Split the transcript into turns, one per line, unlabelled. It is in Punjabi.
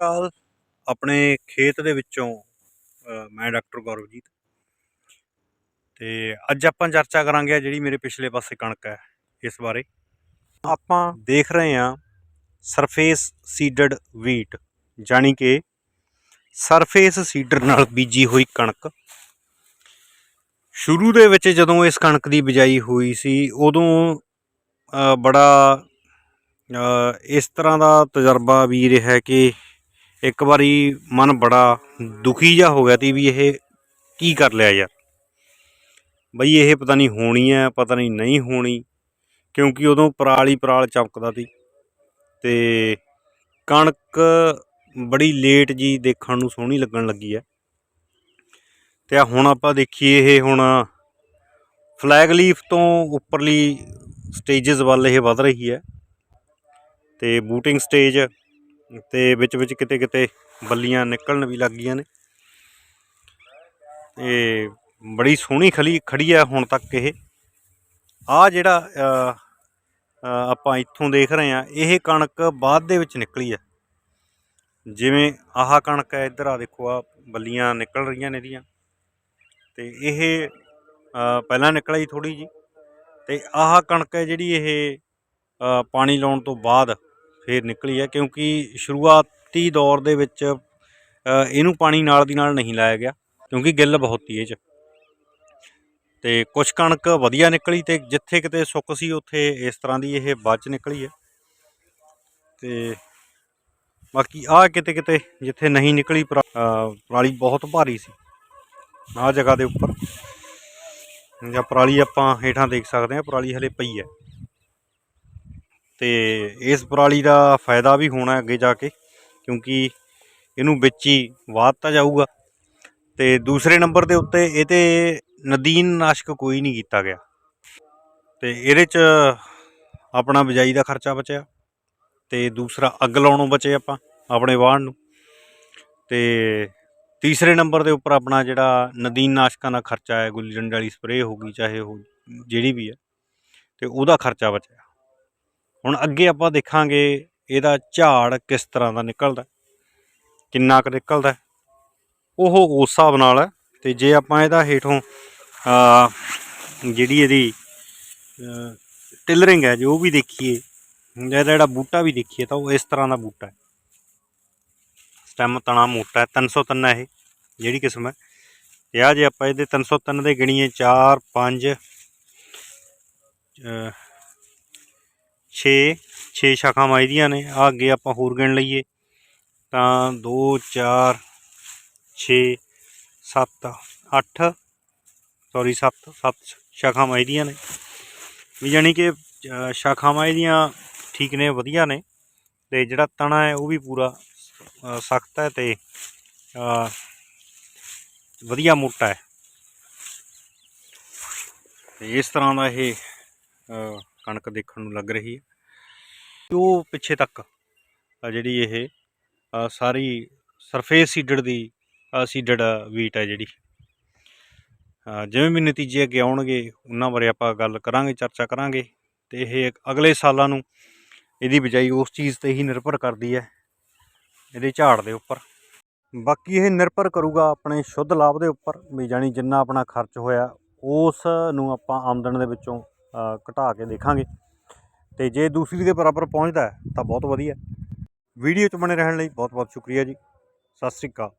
ਕੱਲ ਆਪਣੇ ਖੇਤ ਦੇ ਵਿੱਚੋਂ ਮੈਂ ਡਾਕਟਰ ਗੌਰਵਜੀਤ ਤੇ ਅੱਜ ਆਪਾਂ ਚਰਚਾ ਕਰਾਂਗੇ ਜਿਹੜੀ ਮੇਰੇ ਪਿਛਲੇ ਪਾਸੇ ਕਣਕ ਹੈ ਇਸ ਬਾਰੇ। ਆਪਾਂ ਦੇਖ ਰਹੇ ਹਾਂ ਸਰਫੇਸ ਸੀਡਡ ਵੀਟ ਜਾਣੀ ਕਿ ਸਰਫੇਸ ਸੀਡਰ ਨਾਲ ਬੀਜੀ ਹੋਈ ਕਣਕ। ਸ਼ੁਰੂ ਦੇ ਵਿੱਚ ਜਦੋਂ ਇਸ ਕਣਕ ਦੀ ਬਿਜਾਈ ਹੋਈ ਸੀ, ਉਦੋਂ ਬੜਾ ਇਸ ਤਰ੍ਹਾਂ ਦਾ ਤਜਰਬਾ ਵੀ ਰਿਹਾ ਕਿ ਇੱਕ ਵਾਰੀ ਮਨ ਬੜਾ ਦੁਖੀ ਜਿਹਾ ਹੋ ਗਿਆ ਤੀ ਵੀ ਇਹ ਕੀ ਕਰ ਲਿਆ ਯਾਰ। ਬਈ ਇਹ ਪਤਾ ਨਹੀਂ ਹੋਣੀ ਹੈ, ਪਤਾ ਨਹੀਂ ਨਹੀਂ ਹੋਣੀ, ਕਿਉਂਕਿ ਉਦੋਂ ਪਰਾਲ ਹੀ ਪਰਾਲ ਚਮਕਦਾ ਸੀ ਤੇ ਕਣਕ ਬੜੀ ਲੇਟ ਜੀ ਦੇਖਣ ਨੂੰ ਸੋਹਣੀ ਲੱਗਣ ਲੱਗੀ ਹੈ। ਤੇ ਆ ਹੁਣ ਆਪਾਂ ਦੇਖੀਏ ਇਹ ਹੁਣ ਫਲੈਗ ਲੀਫ ਤੋਂ ਉੱਪਰਲੀ ਸਟੇजेस ਵੱਲ ਇਹ ਵੱਧ ਰਹੀ ਹੈ ਤੇ ਬੂਟਿੰਗ ਸਟੇਜ ਤੇ ਵਿੱਚ ਵਿੱਚ ਕਿਤੇ ਕਿਤੇ ਬੱਲੀਆਂ ਨਿਕਲਣ ਵੀ ਲੱਗ ਗਈਆਂ ਨੇ। ਤੇ ਬੜੀ ਸੋਹਣੀ ਖਲੀ ਖੜੀ ਹੈ ਹੁਣ ਤੱਕ ਇਹ। ਆ ਜਿਹੜਾ ਆਪਾਂ ਇੱਥੋਂ ਦੇਖ ਰਹੇ ਆ ਇਹ ਕਣਕ ਬਾਅਦ ਦੇ ਵਿੱਚ ਨਿਕਲੀ ਹੈ ਜਿਵੇਂ ਆਹ ਕਣਕ ਹੈ ਇੱਧਰ ਆ ਦੇਖੋ ਆ ਬੱਲੀਆਂ ਨਿਕਲ ਰਹੀਆਂ ਨੇ ਇਹਦੀਆਂ। ਤੇ ਇਹ ਅ, ਪਹਿਲਾਂ ਨਿਕਲੀ ਥੋੜੀ ਜੀ ਤੇ ਆਹ ਕਣਕ ਹੈ ਜਿਹੜੀ ਇਹ ਪਾਣੀ ਲਾਉਣ ਤੋਂ ਬਾਅਦ ਫੇਰ ਨਿਕਲੀ ਹੈ ਕਿਉਂਕਿ ਸ਼ੁਰੂਆਤੀ ਦੌਰ ਦੇ ਵਿੱਚ ਇਹਨੂੰ ਪਾਣੀ ਨਾਲ ਦੀ ਨਾਲ ਨਹੀਂ ਲਾਇਆ ਗਿਆ, ਕਿਉਂਕਿ ਗਿੱਲ ਬਹੁਤ ਤੀ ਇਹ 'ਚ। ਤੇ ਕੁਝ ਕਣਕ ਵਧੀਆ ਨਿਕਲੀ ਤੇ ਜਿੱਥੇ ਕਿਤੇ ਸੁੱਕ ਸੀ, ਉੱਥੇ ਇਸ ਤਰ੍ਹਾਂ ਦੀ ਇਹ ਬਚ ਨਿਕਲੀ ਹੈ ਤੇ ਬਾਕੀ ਆ ਕਿਤੇ ਕਿਤੇ ਜਿੱਥੇ ਨਹੀਂ ਨਿਕਲੀ ਪਰਾਲੀ ਬਹੁਤ ਭਾਰੀ ਸੀ, ਆਹ ਜਗ੍ਹਾ ਦੇ ਉੱਪਰ। ਜਾਂ ਪਰਾਲੀ ਆਪਾਂ ਹੇਠਾਂ ਦੇਖ ਸਕਦੇ ਹਾਂ ਪਰਾਲੀ ਹਲੇ ਪਈ ਹੈ ਤੇ ਇਸ ਪਰਾਲੀ ਦਾ ਫਾਇਦਾ ਵੀ ਹੋਣਾ ਅੱਗੇ ਜਾ ਕੇ, ਕਿਉਂਕਿ ਇਹਨੂੰ ਵਿੱਚ ਹੀ ਵਾਧਤਾ ਜਾਊਗਾ। ਤੇ ਦੂਸਰੇ ਨੰਬਰ ਦੇ ਉੱਤੇ ਇਹ ਤੇ ਨਦੀਨ ਨਾਸ਼ਕ ਕੋਈ ਨਹੀਂ ਕੀਤਾ ਗਿਆ। ਤੇ ਇਹਦੇ ਚ ਆਪਣਾ ਬਿਜਾਈ ਦਾ ਖਰਚਾ ਬਚਿਆ, ਤੇ ਦੂਸਰਾ ਅੱਗ ਲਾਉਣੋਂ ਬਚੇ ਆਪਾਂ ਆਪਣੇ ਵਾਹਣ ਨੂੰ। ਤੇ ਤੀਸਰੇ ਨੰਬਰ ਦੇ ਉੱਪਰ ਆਪਣਾ ਜਿਹੜਾ ਨਦੀਨ ਨਾਸ਼ਕਾਂ ਦਾ ਖਰਚਾ ਹੈ, ਗੁੱਲੀ ਡੰਡ ਵਾਲੀ ਸਪਰੇਅ ਹੋ ਗਈ, ਚਾਹੇ ਉਹ ਜਿਹੜੀ ਵੀ ਹੈ, ਤੇ ਉਹਦਾ ਖਰਚਾ ਬਚਿਆ। ਹੁਣ ਅੱਗੇ ਆਪਾਂ ਦੇਖਾਂਗੇ ਇਹਦਾ ਝਾੜ ਕਿਸ ਤਰ੍ਹਾਂ ਦਾ ਨਿਕਲਦਾ ਕਿੰਨਾ ਕੁ ਨਿਕਲਦਾ ਉਹ ਉਸ ਹਿਸਾਬ ਨਾਲ ਹੈ ਤੇ ਜੇ ਆਪਾਂ ਇਹਦਾ ਹੇਠੋਂ ਜਿਹੜੀ ਇਹਦੀ ਟਿਲਰਿੰਗ ਹੈ ਜੋ ਵੀ ਦੇਖੀਏ ਇਹਦਾ ਜਿਹੜਾ ਬੂਟਾ ਵੀ ਦੇਖੀਏ ਤਾਂ ਉਹ ਇਸ ਤਰ੍ਹਾਂ ਦਾ ਬੂਟਾ ਹੈ। ਸਟੈਮ ਤਣਾ ਮੋਟਾ ਹੈ 303 ਹੈ ਇਹ, ਜਿਹੜੀ ਕਿਸਮ ਹੈ। ਤੇ ਆ ਜੇ ਆਪਾਂ ਇਹਦੇ 303 ਦੇ ਗਿਣੀਏ 4 5 6 6 ਸ਼ਾਖਾਵਾਂ ਇਹਦੀਆਂ ਨੇ। ਆ ਅੱਗੇ ਆਪਾਂ ਹੋਰ ਗਿਣ ਲਈਏ। ਤਾਂ 2 4 6 7 8 ਸੌਰੀ 7 7 ਸ਼ਾਖਾਵਾਂ ਇਹਦੀਆਂ ਨੇ। ਵੀ ਜਾਣੀ ਕਿ ਅ, ਸ਼ਾਖਾਵਾਂ ਇਹਦੀਆਂ ਠੀਕ ਨੇ ਵਧੀਆ ਨੇ। ਤੇ ਜਿਹੜਾ ਤਣਾ ਹੈ ਉਹ ਵੀ ਪੂਰਾ ਸਖਤ ਹੈ ਤੇ ਵਧੀਆ ਮੋਟਾ ਹੈ। ਤੇ ਇਸ ਤਰ੍ਹਾਂ ਦਾ ਇਹ ਕਣਕ ਦੇਖਣ ਨੂੰ ਲੱਗ ਰਹੀ ਹੈ। ਉਹ ਪਿੱਛੇ ਤੱਕ ਜਿਹੜੀ ਇਹ ਸਾਰੀ ਸਰਫੇਸ ਸੀਡਡ ਦੀ ਸੀਡਡ ਵੀਟ ਹੈ ਜਿਹੜੀ। ਜਿਵੇਂ ਵੀ ਨਤੀਜੇ ਅੱਗੇ ਆਉਣਗੇ, ਉਹਨਾਂ ਬਾਰੇ ਆਪਾਂ ਗੱਲ ਕਰਾਂਗੇ, ਚਰਚਾ ਕਰਾਂਗੇ। ਤੇ ਇਹ ਅਗਲੇ ਸਾਲਾਂ ਨੂੰ ਇਹਦੀ ਬਿਜਾਈ ਉਸ ਚੀਜ਼ ਤੇ ਹੀ ਨਿਰਭਰ ਕਰਦੀ ਹੈ। ਇਹਦੇ ਝਾੜ ਦੇ ਉੱਪਰ। ਬਾਕੀ ਇਹ ਨਿਰਭਰ ਕਰੂਗਾ ਆਪਣੇ ਸ਼ੁੱਧ ਲਾਭ ਦੇ ਉੱਪਰ, ਵੀ ਜਾਣੀ ਜਿੰਨਾ ਆਪਣਾ ਖਰਚ ਹੋਇਆ, ਉਸ ਨੂੰ ਆਪਾਂ ਆਮਦਨ ਦੇ ਵਿੱਚੋਂ ਘਟਾ ਕੇ ਦੇਖਾਂਗੇ। ਤੇ ਜੇ ਦੂਸਰੀ ਦੇ ਬਰਾਬਰ ਪਹੁੰਚਦਾ ਤਾਂ ਬਹੁਤ ਵਧੀਆ। ਵੀਡੀਓ 'ਚ ਬਣੇ ਰਹਿਣ ਲਈ ਬਹੁਤ ਬਹੁਤ ਸ਼ੁਕਰੀਆ ਜੀ। ਸਤਿ ਸ੍ਰੀ ਅਕਾਲ।